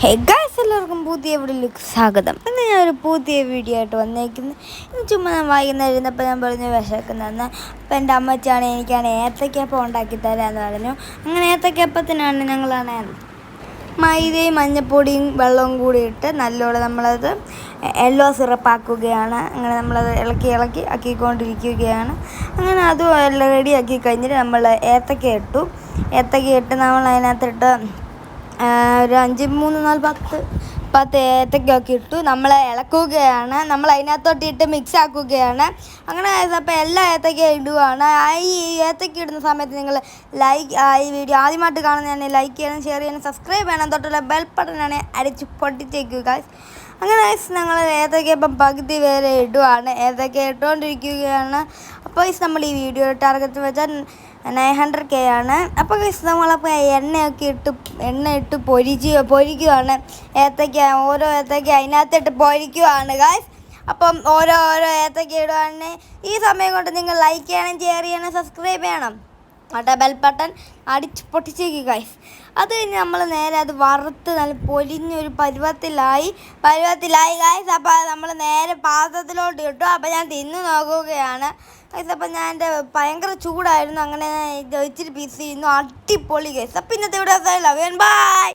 ഹേ എല്ലാവർക്കും പുതിയ വീഡിയോയിലേക്ക് സ്വാഗതം. ഇന്ന് ഞാൻ ഒരു പുതിയ വീഡിയോ ആയിട്ട് വന്നേക്കുന്നത് ചുമ്മാ ഞാൻ വൈകുന്നേരം ഞാൻ പറഞ്ഞു വിശക്കുന്നതെന്ന് അപ്പോൾ എന്റെ അമ്മച്ചാണ് എനിക്കാണ് ഏത്തക്കപ്പം ഉണ്ടാക്കി തരാമെന്ന് പറഞ്ഞു. അങ്ങനെ ഏത്തക്കപ്പത്തിനാണ് ഞങ്ങളാണ് മൈദയും മഞ്ഞപ്പൊടിയും വെള്ളവും കൂടി ഇട്ട് നല്ലോണം നമ്മളത് യെല്ലോ സിറപ്പാക്കുകയാണ്. അങ്ങനെ നമ്മളത് ഇളക്കി ഇളക്കി ആക്കിക്കൊണ്ടിരിക്കുകയാണ്. അങ്ങനെ അതും റെഡിയാക്കി കഴിഞ്ഞിട്ട് നമ്മൾ ഏത്തക്ക ഇട്ടു. ഏത്തക്ക ഇട്ട് നമ്മൾ അതിനകത്തിട്ട് ഒരു അഞ്ച് മൂന്ന് നാല് പത്ത് പത്ത് ഏത്തക്കൊക്കെ ഇട്ടു. നമ്മൾ ഇളക്കുകയാണ്. നമ്മൾ അതിനകത്തോട്ട് ഇട്ട് മിക്സ് ആക്കുകയാണ്. അങ്ങനെ അപ്പോൾ എല്ലാ ഏത്തക്ക ഇടുകയാണ് ഈ ഏത്തക്ക ഇടുന്ന സമയത്ത് നിങ്ങൾ ലൈക്ക് ഈ വീഡിയോ ആദ്യമായിട്ട് കാണുന്നതാണ് ലൈക്ക് ചെയ്യണം ഷെയർ ചെയ്യണം സബ്സ്ക്രൈബ് ചെയ്യണം. തൊട്ടുള്ള ബെൽ ബട്ടണാണ് അടിച്ച് പൊട്ടിച്ചേക്കുക അങ്ങനെ ഞങ്ങൾ ഏതൊക്കെ ഇപ്പം പകുതി വരെ ഇടുവാണ് ഏതൊക്കെ ഇട്ടുകൊണ്ടിരിക്കുകയാണ് അപ്പോൾ guys നമ്മൾ ഈ വീഡിയോ ടാർഗറ്റ് വെച്ചാൽ നയൻ ഹൺഡ്രഡ് കെ ആണ്. അപ്പോൾ guys നമ്മളപ്പോൾ എണ്ണയൊക്കെ ഇട്ട് എണ്ണ ഇട്ട് പൊരിച്ച് പൊരിക്കുവാണ്. ഏത്തക്ക ഓരോ ഏത്തക്ക അതിനകത്തിട്ട് പൊരിക്കുവാണ് ഗായ്സ് അപ്പം ഓരോ ഓരോ ഏത്തക്ക ഇടുവാണ്. ഈ സമയം കൊണ്ട് നിങ്ങൾ ലൈക്ക് ചെയ്യണം ഷെയർ ചെയ്യണം സബ്സ്ക്രൈബ് ചെയ്യണം. അവിടെ ബെൽ ബട്ടൺ അടിച്ച് പൊട്ടിച്ചേക്ക് ഗൈസ് അത് കഴിഞ്ഞ് നമ്മൾ നേരെ അത് വറുത്ത് നല്ല പൊലിഞ്ഞൊരു പരുവത്തിലായി. പരുവത്തിലായി ഗൈസ് അപ്പോൾ നമ്മൾ നേരെ പാത്രത്തിലോട്ട് ഇട്ടു. അപ്പോൾ ഞാൻ തിന്നു നോക്കുകയാണ്. ഗൈസ് അപ്പോൾ ഞാൻ എന്റെ ഭയങ്കര ചൂടായിരുന്നു. അങ്ങനെ ഇത് ഇച്ചിരി പീസ് ചെയ്യുന്നു അടിപൊളി ഗൈസ് അപ്പം ഇന്നത്തെ ഇവിടെ ലവ് ബൈ